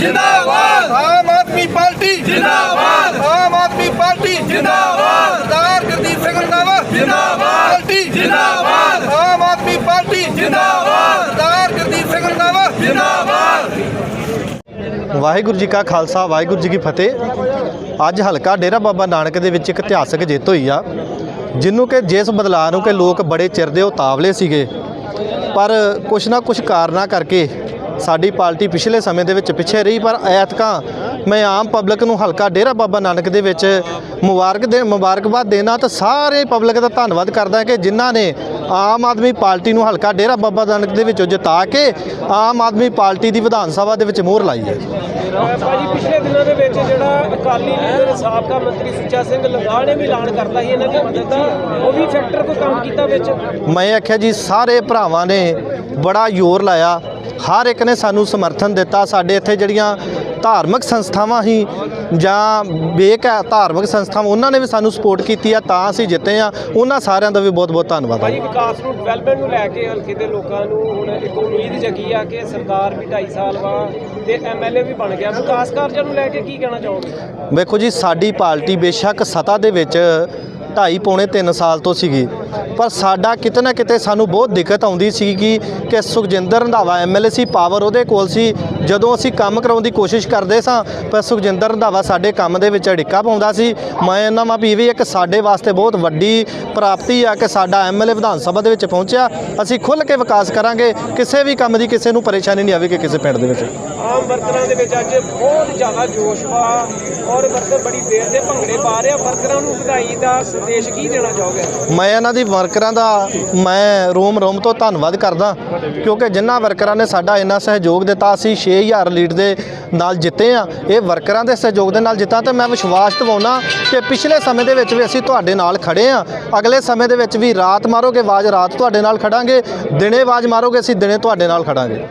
ਜਿੰਦਾਬਾਦ। ਆਮ ਆਦਮੀ ਪਾਰਟੀ। ਜਿੰਦਾਬਾਦ। ਆਮ ਆਦਮੀ ਪਾਰਟੀ। ਜਿੰਦਾਬਾਦ। ਸਰਦਾਰ ਗੁਰਦੀਪ ਸਿੰਘ ਰੰਧਾਵਾ। ਜਿੰਦਾਬਾਦ। ਪਾਰਟੀ। ਜਿੰਦਾਬਾਦ। ਆਮ ਆਦਮੀ ਪਾਰਟੀ। ਜਿੰਦਾਬਾਦ। ਸਰਦਾਰ ਗੁਰਦੀਪ ਸਿੰਘ ਰੰਧਾਵਾ। ਜਿੰਦਾਬਾਦ। ਵਾਹਿਗੁਰੂ ਜੀ ਕਾ ਖਾਲਸਾ ਵਾਹਿਗੁਰੂ ਜੀ ਕੀ ਫਤਿਹ। ਅੱਜ ਹਲਕਾ ਡੇਰਾ ਬਾਬਾ ਨਾਨਕ ਦੇ ਵਿੱਚ ਇੱਕ ਇਤਿਹਾਸਕ ਜਿੱਤ ਹੋਈ ਆ ਜਿਹਨੂੰ ਕਿ ਜਿਸ ਬਦਲਾਅ ਨੂੰ ਕਿ ਲੋਕ ਬੜੇ ਚਿਰ ਦੇ ਉਤਾਵਲੇ ਸੀਗੇ। ਪਰ ਕੁਛ ਨਾ ਕੁਛ ਕਾਰਨਾਂ ਕਰਕੇ ਸਾਡੀ ਪਾਰਟੀ ਪਿਛਲੇ ਸਮੇਂ ਦੇ ਵਿੱਚ ਪਿੱਛੇ ਰਹੀ ਪਰ ਐਤਕਾਂ ਮੈਂ ਆਮ ਪਬਲਿਕ ਨੂੰ ਹਲਕਾ ਡੇਰਾ ਬਾਬਾ ਨਾਨਕ ਦੇ ਵਿੱਚ ਮੁਬਾਰਕ ਦੇ ਮੁਬਾਰਕਬਾਦ ਦੇਣਾ ਤਾਂ ਸਾਰੇ ਪਬਲਿਕ ਦਾ ਧੰਨਵਾਦ ਕਰਦਾ ਕਿ ਜਿਨ੍ਹਾਂ ਨੇ ਆਮ ਆਦਮੀ ਪਾਰਟੀ ਨੂੰ ਹਲਕਾ ਡੇਰਾ ਬਾਬਾ ਨਾਨਕ ਦੇ ਵਿੱਚੋਂ ਜਿਤਾ ਕੇ ਆਮ ਆਦਮੀ ਪਾਰਟੀ ਦੀ ਵਿਧਾਨ ਸਭਾ ਦੇ ਵਿੱਚ ਮੋਹਰ ਲਾਈ ਹੈ। ਭਾਜੀ ਪਿਛਲੇ ਦਿਨਾਂ ਦੇ ਵਿੱਚ ਜਿਹੜਾ ਅਕਾਲੀ ਲੀਡਰ ਸਾਬਕਾ ਮੰਤਰੀ ਸੁੱਚਾ ਸਿੰਘ ਲੰਗਾਹ ਨੇ ਵੀ ਐਲਾਨ ਕਰਤਾ ਸੀ ਇਹਨਾਂ ਦੀ ਮਦਦ ਦਾ ਉਹ ਵੀ ਫੈਕਟਰ ਕੋਈ ਕੰਮ ਕੀਤਾ ਵਿੱਚ? ਮੈਂ ਆਖਿਆ ਜੀ ਸਾਰੇ ਭਰਾਵਾਂ ਨੇ ਬੜਾ ਜ਼ੋਰ ਲਾਇਆ। ਹਰ ਇੱਕ ਨੇ ਸਾਨੂੰ ਸਮਰਥਨ ਦਿੱਤਾ। ਸਾਡੇ ਇੱਥੇ ਜਿਹੜੀਆਂ ਧਾਰਮਿਕ ਸੰਸਥਾਵਾਂ ਸੀ ਜਾਂ ਬੇਕ ਹੈ ਧਾਰਮਿਕ ਸੰਸਥਾਵਾਂ ਉਹਨਾਂ ਨੇ ਵੀ ਸਾਨੂੰ ਸਪੋਰਟ ਕੀਤੀ ਆ ਤਾਂ ਅਸੀਂ ਜਿੱਤੇ ਆ। ਉਹਨਾਂ ਸਾਰਿਆਂ ਦਾ ਵੀ ਬਹੁਤ ਬਹੁਤ ਧੰਨਵਾਦ ਭਾਜੀ ਹੈ ਵਿਕਾਸ ਨੂੰ ਡਿਵੈਲਪਮੈਂਟ ਨੂੰ ਲੈ ਕੇ ਹਲਕੇ ਦੇ ਲੋਕਾਂ ਨੂੰ ਹੁਣ ਇੱਕ ਉਮੀਦ ਜਗੀ ਆ ਕਿ ਸਰਦਾਰ ਵੀ 2.5 ਸਾਲ ਵਾ ਤੇ ਐਮਐਲਏ ਵੀ ਬਣ ਗਿਆ। ਵਿਕਾਸ ਕਾਰਜਾਂ ਨੂੰ ਲੈ ਕੇ ਕੀ ਕਹਿਣਾ ਚਾਹੋਗੇ? ਵੇਖੋ ਜੀ ਸਾਡੀ ਪਾਰਟੀ ਬੇਸ਼ੱਕ ਸਤਾ ਦੇ ਵਿੱਚ ਢਾਈ ਪੌਣੇ 3 ਸਾਲ ਤੋਂ ਸੀਗੀ। ਪਰ ਸਾਡਾ ਕਿਤੇ ਨਾ ਕਿਤੇ ਸਾਨੂੰ ਬਹੁਤ ਦਿੱਕਤ ਆਉਂਦੀ ਸੀ ਕਿ ਕਿ ਸੁਖਜਿੰਦਰ ਰੰਧਾਵਾ ਐਮਐਲਏ ਸੀ ਪਾਵਰ ਉਹਦੇ ਕੋਲ ਸੀ। ਜਦੋਂ ਅਸੀਂ ਕੰਮ ਕਰਾਉਣ ਦੀ ਕੋਸ਼ਿਸ਼ ਕਰਦੇ ਸਾਂ ਪਰ ਸੁਖਜਿੰਦਰ ਰੰਧਾਵਾ ਸਾਡੇ ਕੰਮ ਦੇ ਵਿੱਚ ਅੜਿੱਕਾ ਪਾਉਂਦਾ ਸੀ। ਮੈਂ ਇਹਨਾਂ ਮਾ ਵੀ ਇੱਕ ਸਾਡੇ ਵਾਸਤੇ ਬਹੁਤ ਵੱਡੀ ਪ੍ਰਾਪਤੀ ਆ ਕਿ ਸਾਡਾ ਐਮਐਲਏ ਵਿਧਾਨ ਸਭਾ ਦੇ ਵਿੱਚ ਪਹੁੰਚਿਆ। ਅਸੀਂ ਖੁੱਲ੍ਹ ਕੇ ਵਿਕਾਸ ਕਰਾਂਗੇ। ਕਿਸੇ ਵੀ ਕੰਮ ਦੀ ਕਿਸੇ ਨੂੰ ਪਰੇਸ਼ਾਨੀ ਨਹੀਂ ਆਵੇਗੀ ਕਿਸੇ ਪਿੰਡ ਦੇ ਵਿੱਚ। ਆਮ ਵਰਕਰਾਂ ਦੇ ਵਿੱਚ ਅੱਜ ਬਹੁਤ ਜ਼ਿਆਦਾ ਜੋਸ਼ ਵਾ ਔਰ ਵਰਕਰ ਬੜੀ ਦੇਰ ਦੇ ਭੰਗੜੇ ਪਾ ਰਹੇ। ਆ ਵਰਕਰਾਂ ਨੂੰ ਵਧਾਈ ਦਾ ਸੰਦੇਸ਼ ਕੀ ਦੇਣਾ ਚਾਹੋਗੇ? ਮੈਂ ਇਹਨਾਂ ਦੀ ਵਰਕਰਾਂ ਦਾ ਮੈਂ ਰੋਮ ਰੋਮ ਤੋਂ ਧੰਨਵਾਦ ਕਰਦਾ, ਕਿਉਂਕਿ ਜਿਨ੍ਹਾਂ ਵਰਕਰਾਂ ਨੇ ਸਾਡਾ ਇੰਨਾ ਸਹਿਯੋਗ ਦਿੱਤਾ, ਅਸੀਂ 6000 ਲੀਡ ਦੇ ਨਾਲ ਜਿੱਤੇ ਆ, ਇਹ ਵਰਕਰਾਂ ਦੇ ਸਹਿਯੋਗ ਦੇ ਨਾਲ ਜਿੱਤਾ, ਤੇ ਮੈਂ ਵਿਸ਼ਵਾਸ ਦਿਵਾਉਣਾ ਕਿ ਪਿਛਲੇ ਸਮੇਂ ਦੇ ਵਿੱਚ ਵੀ ਅਸੀਂ ਤੁਹਾਡੇ ਨਾਲ ਖੜੇ ਆ। ਅਗਲੇ ਸਮੇਂ ਦੇ ਵਿੱਚ ਵੀ ਰਾਤ ਮਾਰੋਗੇ ਆਵਾਜ਼ ਰਾਤ ਤੁਹਾਡੇ ਨਾਲ ਖੜਾਂਗੇ, ਦਿਨੇ ਆਵਾਜ਼ ਮਾਰੋਗੇ, ਅਸੀਂ ਦਿਨੇ ਤੁਹਾਡੇ ਨਾਲ ਖੜਾਂਗੇ।